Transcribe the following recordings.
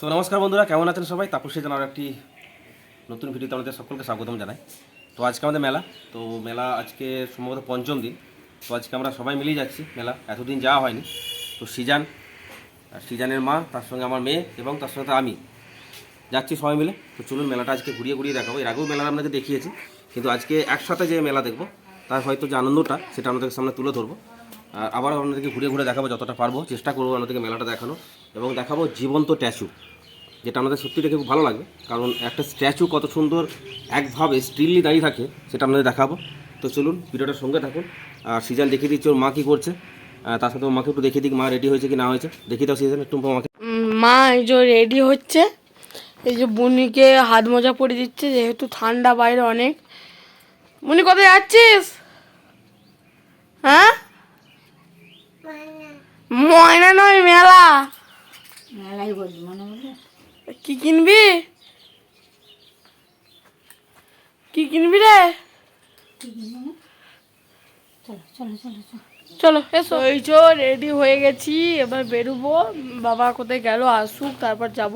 তো নমস্কার বন্ধুরা, কেমন আছেন সবাই? তাপসী জানার একটি নতুন ভিডিওতে আমাদের সকলকে স্বাগতম জানাই। তো আজকে আমাদের মেলা, তো মেলা আজকে সম্ভবত পঞ্চম দিন। তো আজকে আমরা সবাই মিলেই যাচ্ছি মেলা, এতদিন যাওয়া হয়নি। তো সিজান সিজানের মা, তার সঙ্গে আমার মেয়ে এবং তার সঙ্গে আমি যাচ্ছি সবাই মিলে। তো চলুন মেলাটা আজকে ঘুরিয়ে ঘুরিয়ে দেখাবো। এর আগেও মেলা আপনাকে দেখিয়েছি, কিন্তু আজকে একসাথে যে মেলা দেখব, তার হয়তো যে আনন্দটা, সেটা আপনাদের সামনে তুলে ধরবো। আর আবার আপনাদেরকে ঘুরে ঘুরে দেখাবো যতটা পারব। চেষ্টা করব আপনাদেরকে মেলাটা দেখানো এবং দেখাবো জীবন্ত ট্যাচু যেটা আমাদের সত্যি দেখে খুব ভালো লাগবে কারণ একটা স্ট্যাচু কত সুন্দর একভাবে স্টিললি দাঁড়িয়ে থাকে সেটা আপনাদের দেখাবো। তো চলুন ভিডিওটার সঙ্গে থাকুন। আর সিজন দেখিয়ে দিচ্ছি ওর মা কী করছে। তার সাথে ওর মাকে একটু দেখিয়ে দিক মা রেডি হয়েছে কি না হয়েছে। দেখিয়ে দাও সিজন একটু মাকে। মা এই যে রেডি হচ্ছে এই যে বুনিকে হাত মোজা পরে দিচ্ছে যেহেতু ঠান্ডা বাইরে অনেক। বুনি কোথায় যাচ্ছিস? হ্যাঁ? ময়না। নয় মেলা। মেলাই বলছি মনে মনে কি কিনবি? কি কিনবি রে? চলো এসো এই চো রেডি হয়ে গেছি, এবার বেরোবো। বাবা কোথায় গেল? আসুক, তারপর যাব।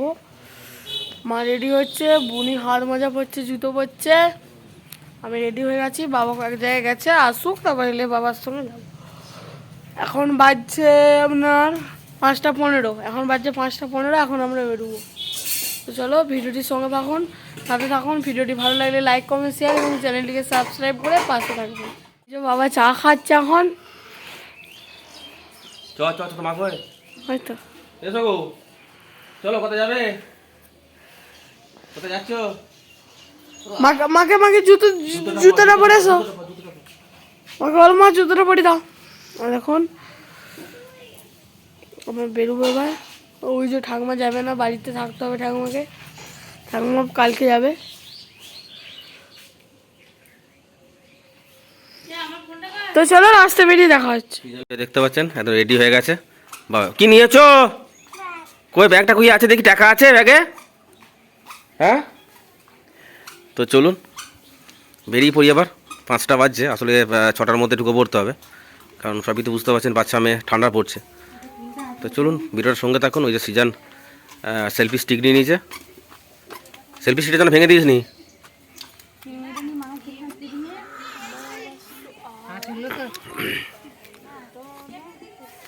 মা রেডি হচ্ছে, বুনি হাত মজা পড়ছে জুতো পরছে। আমি রেডি হয়ে গেছি, বাবা এক জায়গায় গেছে, আসুক, তারপর এলে বাবার সঙ্গে যাব। এখন বাজছে আপনার পাঁচটা পনেরো। এখন বাজছে পাঁচটা পনেরো, এখন আমরা বেরোবো। তো চলো ভিডিওটির সঙ্গে থাকুন সাথে থাকুন। ভিডিওটি ভালো লাগলে লাইক কমেন্ট শেয়ার এবং চ্যানেলটিকে সাবস্ক্রাইব করে পাশে থাকবেন। যে বাবা চা খাচ্ছে এখন। চ চ চ মা কই হয়তো এসো গো। চলো কোথায় যাবে? কোথায় যাচ্ছ? মাকে মাকে মাকে জুতো জুতোটা পরে এসো মাকে বল মা জুতোটা পরে দাও। এখন আমরা বেরোবো এবার। ওই যে ঠাকুমা যাবে না, বাড়িতে থাকতে হবে ঠাকুমাকে। ঠাকুমা কালকে যাবে। তো চলো রাস্তা বেরিয়ে দেখা হচ্ছে। দেখতে পাচ্ছেন, একদম রেডি হয়ে গেছে। বাবা কি নিয়েছো? কই, ব্যাগটা কই আছে? দেখি, টাকা আছে ব্যাগে? হ্যাঁ? তো চলুন, বেরিয়ে পড়ি আবার। পাঁচটা বাজছে, আসলে ছটার মধ্যে ঢুকে পড়তে হবে। কারণ সবই তো বুঝতে পারছেন, বাচ্চা মেয়ে, ঠান্ডা পড়ছে। তো চলুন ভিডিওটার সঙ্গে থাকুন, ওই যে সিজন সেলফি স্টিক নিয়ে নিয়েছে। সেলফি স্টিকটা যেন ভেঙে দিস নি?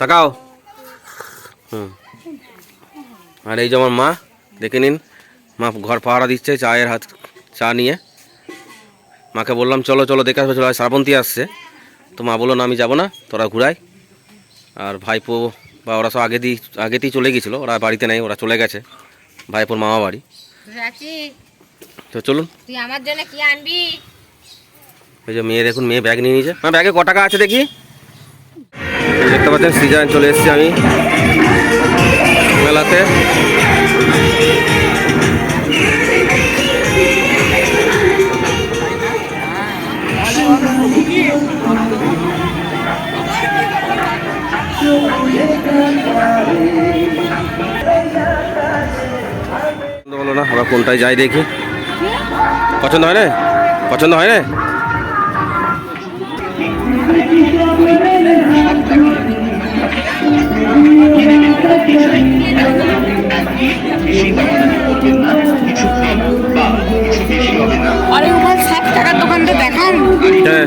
তাকাও। হুম। আর এই যে আমার মা, দেখে নিন, মা ঘর পাহারা দিচ্ছে, চায়ের হাত, চা নিয়ে। মাকে বললাম, চলো চলো, দেখে আসবে, চলো শ্রাবন্তী আসছে। তো মা বলল, না, আমি যাব না, তোরা ঘুরাই। আর ভাইপো বা ওরা সব আগে দিয়ে আগেতেই চলে গেছিল ওরা বাড়িতে নেই ওরা চলে গেছে ভাইপোর মামা বাড়ি। তো চলুন। তুই আমার জন্য কি আনবি? ওই যে মেয়ে দেখুন মেয়ে ব্যাগ নিয়ে নিয়েছে। হ্যাঁ ব্যাগে ক টাকা আছে দেখি। দেখতে পাচ্ছেন সিজন চলে এসেছি আমি। মেলাতে। কোনটায় যাই দেখি। পছন্দ হয় না পছন্দ হয় না আরে ওখানে ষাট টাকার দোকানটা দেখান। হ্যাঁ।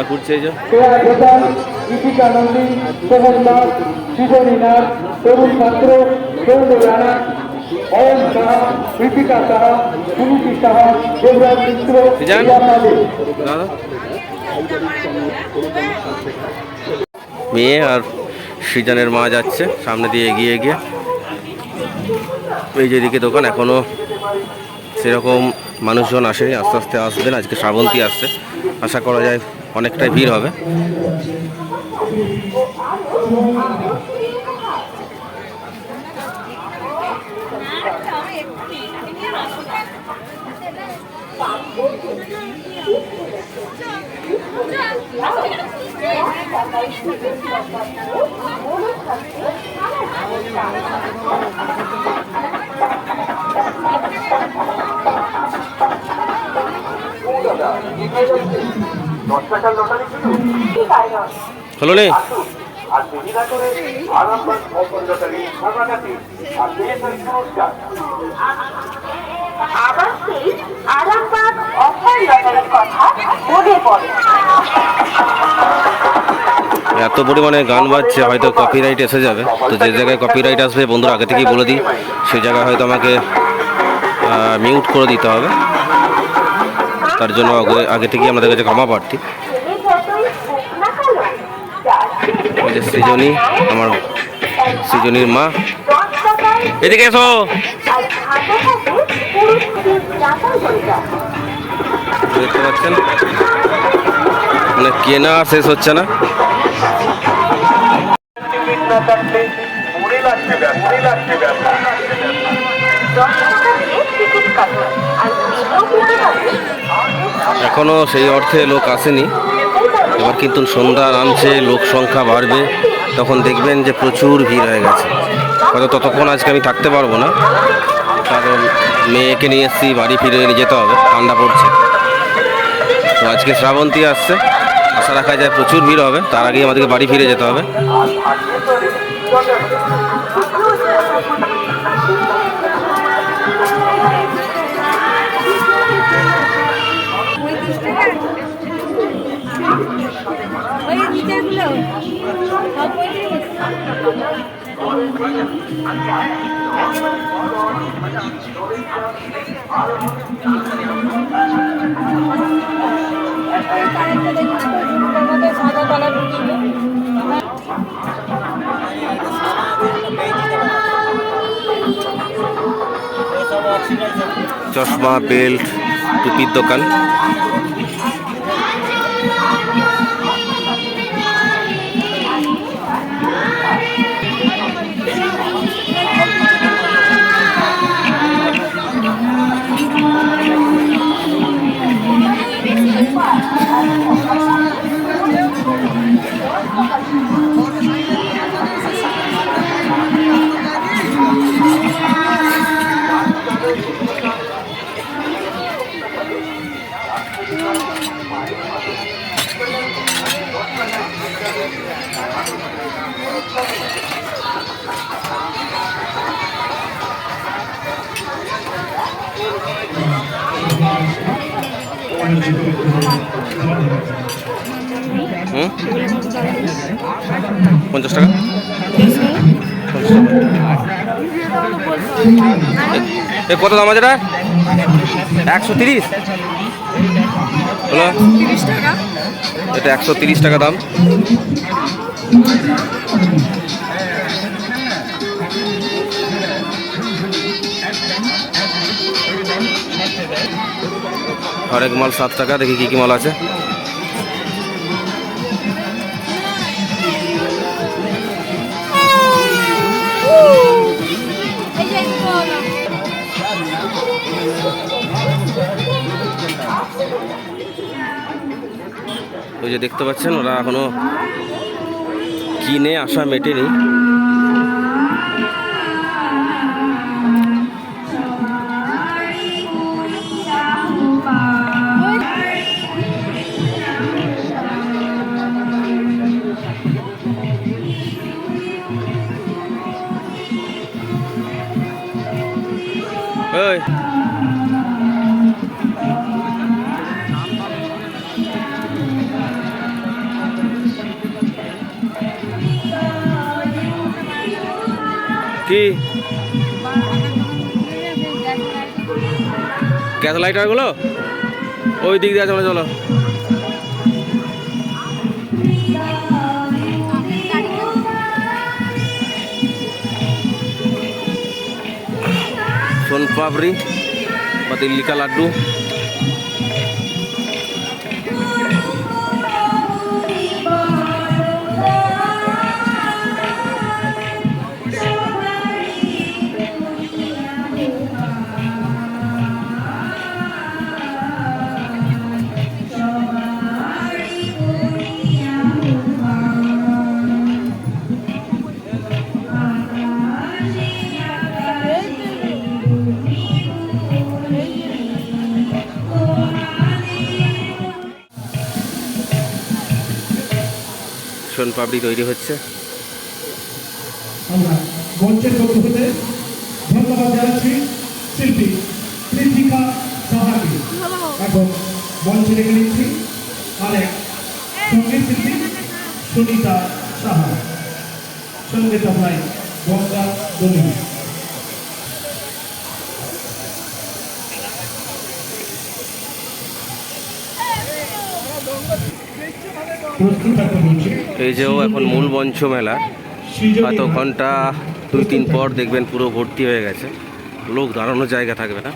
মেলা ঘুরছে এই যে। তরুণ পাত্র রানা অয়ন কৃতিকা সুনীতি দেবরাজ মিত্র মেয়ে আর সৃজনের মা যাচ্ছে সামনে দিয়ে এগিয়ে এগিয়ে। এই যে এদিকে দোকান এখনও সেরকম মানুষজন আসেনি আস্তে আস্তে আসবেন আজকে শ্রাবন্তী আসছে। আশা করা যায় অনেকটাই ভিড় হবে। হলো নি আর সুবিধা করে আরামবাগ অপর লটারি ভাগাঘাটি আর পেয়েছেন পুরস্কার আবার সেই আরামবাগ অফার লটারির কথা মনে পড়ে। এত পরিমাণে গান বাজছে হয়তো কপিরাইট এসে যাবে। তো যে জায়গায় কপিরাইট আসবে বন্ধুরা আগে থেকেই বলে দিই সেই জায়গায় হয়তো আমাকে মিউট করে দিতে হবে। তার জন্য আগে- থেকেই আমাদের কাছে ক্ষমা প্রার্থী। সৃজনী, আমার সৃজনীর মা। এদিকে এসো। দেখতে পাচ্ছেন? মানে কেনা শেষ হচ্ছে না। আর এখনও সেই অর্থে লোক আসেনি। এবার কিন্তু সন্ধ্যা নামছে, লোক সংখ্যা বাড়বে। তখন দেখবেন যে প্রচুর ভিড় হয়ে গেছে। হয়তো ততক্ষণ আজকে আমি থাকতে পারব না। কারণ মেয়েকে নিয়ে এসেছি, বাড়ি ফিরে যেতে হবে, ঠান্ডা পড়ছে। তো আজকে শ্রাবন্তী আসছে। আশা রাখা যায় প্রচুর ভিড় হবে। তার আগেই আমাদেরকে বাড়ি ফিরে যেতে হবে। চশমা বেল্ট টুপির দোকান। কত দাম আছে একশো তিরিশ? এটা একশো তিরিশ টাকা দাম। হরেক মাল সাত টাকা, দেখি কি কি মাল আছে। ওই যে দেখতে পাচ্ছেন ওরা এখনও কিনে আসা মেটেনি। কি? গ্যাস লাইটারগুলো ওই দিক দিয়ে চলো চলো। পাপড়ি বা দিল্লি কা পাপড়ি তৈরি হচ্ছে। শিল্পী এবং আরেক সংগীত শিল্পী সুনিতা সাহা। সংগীত তবলায় গঙ্গা দলি এই যেও এখন মূল মঞ্চ মেলা হয়তো ঘণ্টা দুই তিন পর দেখবেন পুরো ভর্তি হয়ে গেছে। লোক দাঁড়ানোর জায়গা থাকবে না।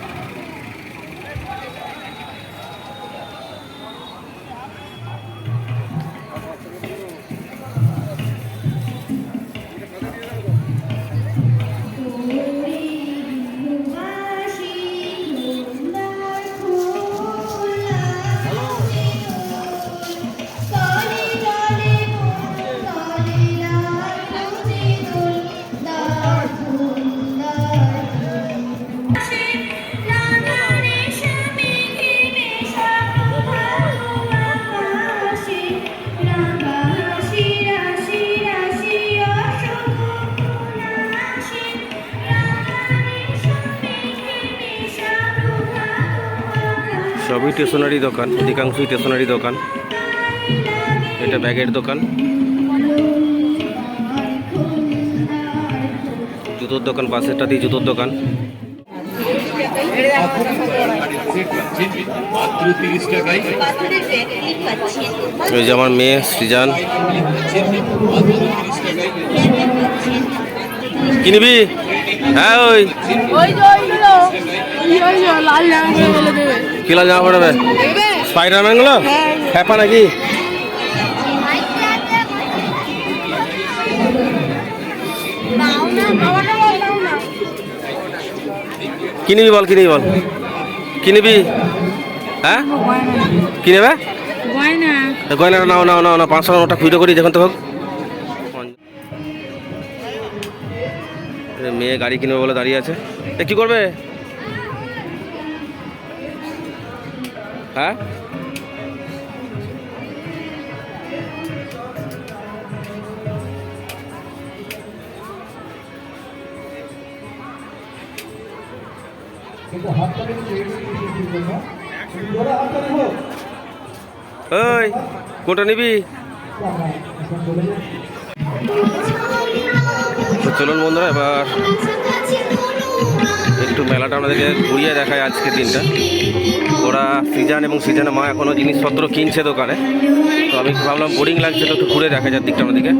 সবই স্টেশনারি দোকান, অধিকাংশই স্টেশনারি দোকান। এটা ব্যাগের দোকান। জুতোর দোকান পাশেরটা দিয়ে জুতোর দোকান। ওই যে আমার মেয়ে, সৃজান। কিনবি হ্যাঁ ওই। কিলা জামা পড়াবে? স্পাইডারম্যানগুলো? হ্যাপা নাকি? কিনবি বল কিনবি বল। কিনবি? হ্যাঁ? কিনবে? গয়না নাও নাও নাও না পাঁচশো নোটা খুঁজে করি, দেখুন তো হোক মেয়ে গাড়ি কিনবে বলে দাঁড়িয়ে আছে। কি করবে? হোক ওই কোনটা নিবি? চলুন বন্ধুরা এবার একটু মেলাটা আমাদেরকে ঘুরিয়ে দেখায় আজকে দিনটা। ওরা সিজান এবং সিজানে মা এখনও জিনিসপত্র কিনছে দোকানে। তো আমি ভাবলাম বোরিং লাগছে তো একটু ঘুরে দেখা যার দিকটা আমাদেরকে।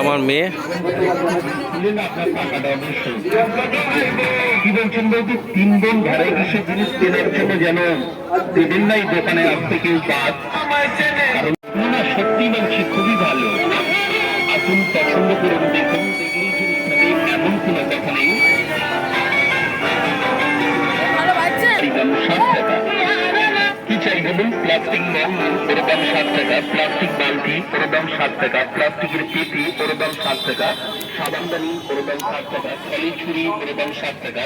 আমার মেয়ে। কি বলছেন বলতে তিন বোন ঘরে বসে জিনিস কেনার জন্য যেন দেবেন নাই দোকানে আসতে কেউ সত্যি মানছি খুবই ভালো। আপনি পছন্দ করে দেখুন। দেখলেই বলুন প্লাস্টিক নল ওর দাম ষাট টাকা প্লাস্টিক বালতি ওর দাম ষাট টাকা প্লাস্টিকের পেটি ওর দাম ষাট টাকা সাবানদানি ওর দাম ষাট টাকা খলি ছুরি ওর দাম ষাট টাকা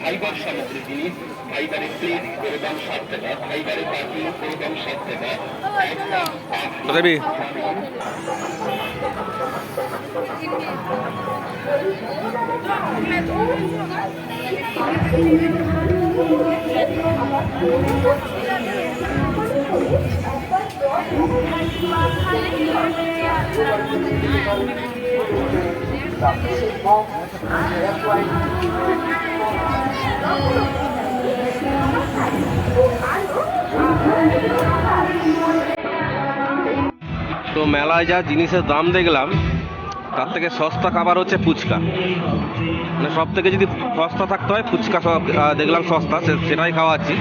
ফাইবার সামগ্রী জিনিস ফাইবারের প্লেট ওর দাম ষাট টাকা ফাইবারের বাটি ওর দাম ষাট টাকা কোথায় বি? তো মেলায় যা জিনিসের দাম দেখলাম, তার থেকে সস্তা খাবার হচ্ছে ফুচকা। মানে সব থেকে যদি সস্তা থাকতে হয়, ফুচকা সব দেখলাম সস্তা সেটাই খাওয়াচ্ছি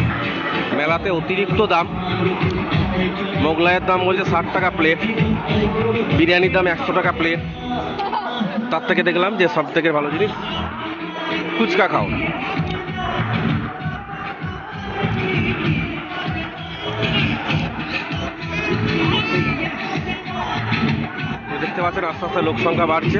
মেলাতে অতিরিক্ত দাম। মোগলাইয়ের দাম বলছে ষাট টাকা প্লেট বিরিয়ানির দাম একশো টাকা প্লেট তার থেকে দেখলাম যে সব থেকে ভালো জিনিস ফুচকা খাও। দেখতে পাচ্ছেন আস্তে আস্তে লোক সংখ্যা বাড়ছে।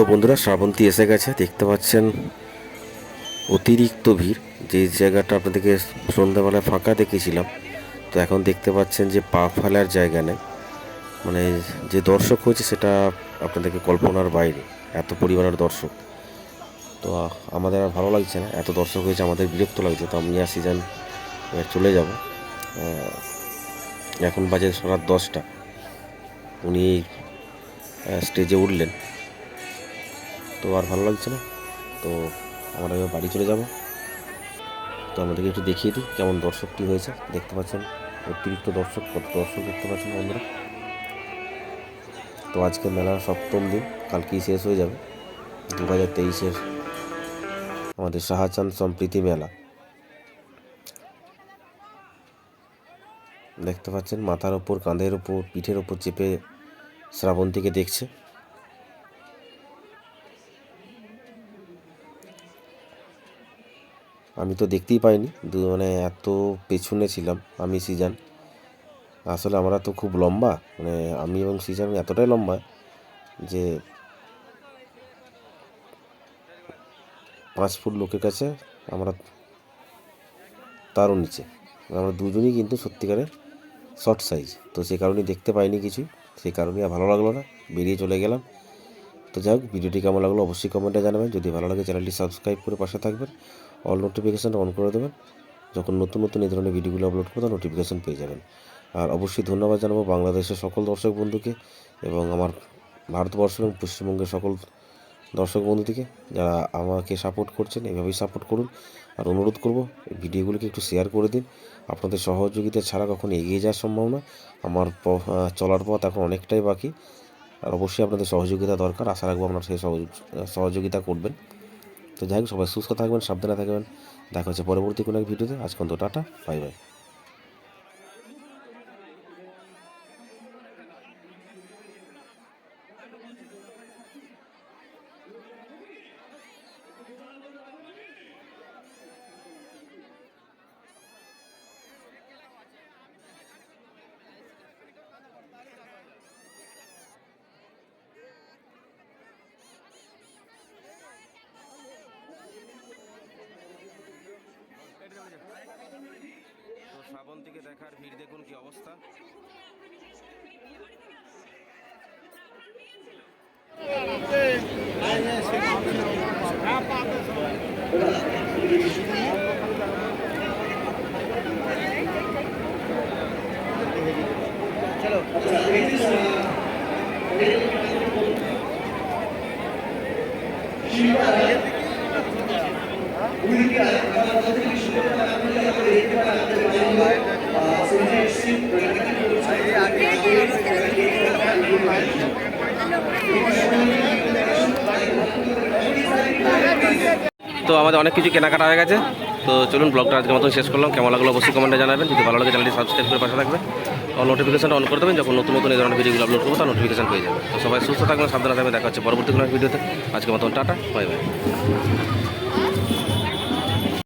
তো বন্ধুরা, শ্রাবন্তী এসে গেছে, দেখতে পাচ্ছেন অতিরিক্ত ভিড়। যে জায়গাটা আপনাদেরকে সন্ধ্যাবেলায় ফাঁকা দেখেছিলাম, তো এখন দেখতে পাচ্ছেন যে পা ফেলার জায়গা নেই। মানে যে দর্শক হয়েছে, সেটা আপনাদেরকে কল্পনার বাইরে, এত পরিমাণের দর্শক। তো আমাদের আর ভালো লাগছে না, এত দর্শক হয়েছে, আমাদের বিরক্ত লাগছে, তো আমি আর সিজন চলে যাব। এখন বাজে রাত দশটা। উনি স্টেজে উঠলেন। তো আর ভালো লাগছে না। তো আমরা এবার বাড়ি চলে যাব। তো আমাদেরকে একটু দেখিয়ে দিই কেমন দর্শকটি হয়েছে। দেখতে পাচ্ছেন, অতিরিক্ত দর্শক, কত দর্শক দেখতে পাচ্ছেন বন্ধুরা। তো আজকে মেলার সপ্তম দিন, কালকেই শেষ হয়ে যাবে। দু হাজার তেইশের আমাদের শাহজাহান সম্প্রীতি মেলা। দেখতে পাচ্ছেন, মাথার ওপর কাঁধের ওপর পিঠের ওপর চেপে শ্রাবন্তীকে দেখছে। আমি তো দেখতেই পাইনি। দু মানে এত পেছনে ছিলাম আমি, সিজান। আসলে আমরা তো খুব লম্বা মানে আমি এবং সিজান এতটাই লম্বা যে পাঁচ ফুট লোকের কাছে আমরা তারও নিচে। আমরা দুজনই কিন্তু সত্যিকারের শর্ট সাইজ তো সে কারণেই দেখতে পাইনি কিছুই। সেই কারণেই আর ভালো লাগল না। বেরিয়ে চলে গেলাম। তো যাই হোক, ভিডিওটি কেমন লাগল অবশ্যই কমেন্টে জানাবেন। যদি ভালো লাগে চ্যানেলটি সাবস্ক্রাইব করে পাশে থাকবেন। অল নোটিফিকেশান অন করে দেবেন। যখন নতুন নতুন এই ধরনের ভিডিওগুলো আপলোড করব তার নোটিফিকেশান পেয়ে যাবেন। আর অবশ্যই ধন্যবাদ জানাব বাংলাদেশের সকল দর্শক বন্ধুকে এবং আমার ভারতবর্ষ এবং পশ্চিমবঙ্গের সকল দর্শক বন্ধুদেরকে যারা আমাকে সাপোর্ট করছেন, এভাবেই সাপোর্ট করুন। আর অনুরোধ করব ভিডিওগুলোকে একটু শেয়ার করে দিন। আপনাদের সহযোগিতা ছাড়া কখনো এগিয়ে যাওয়া সম্ভব না আমার চলার পথ এখন অনেকটাই বাকি। আর অবশ্যই আপনাদের সহযোগিতা দরকার। আশা রাখব আপনারা সেই সহযোগ- সহযোগিতা করবেন। তো যাই হোক, সবাই সুস্থ থাকবেন, সাবধানে থাকবেন। দেখা হচ্ছে পরবর্তী কোনো এক ভিডিওতে। আজকে অন্ত টাটা, বাই বাই তো শ্রাবন্তীকে দেখার ভিড় দেখুন কি অবস্থা তো আমাদের অনেক কিছু কেনাকাটা হয়ে গেছে। তো চলুন ব্লগটা আজকে মতন শেষ করলাম। কেমন লাগল অবশ্যই কমেন্টে জানাবেন। যদি ভালো লাগে চ্যানেলটি সাবস্ক্রাইব করে পাশে থাকবে আর নোটিফিকেশনটা অন করে দেবেন। যখন নতুন নতুন এই ধরনের ভিডিওগুলো আপলোড করব, তার নোটিফিকেশন পেয়ে যাবে তো সবাই সুস্থ থাকবেন, সাবধানে থাকবেন। দেখা হচ্ছে পরবর্তী কোনো ভিডিওতে আজকের মতন টাটা বাই বাই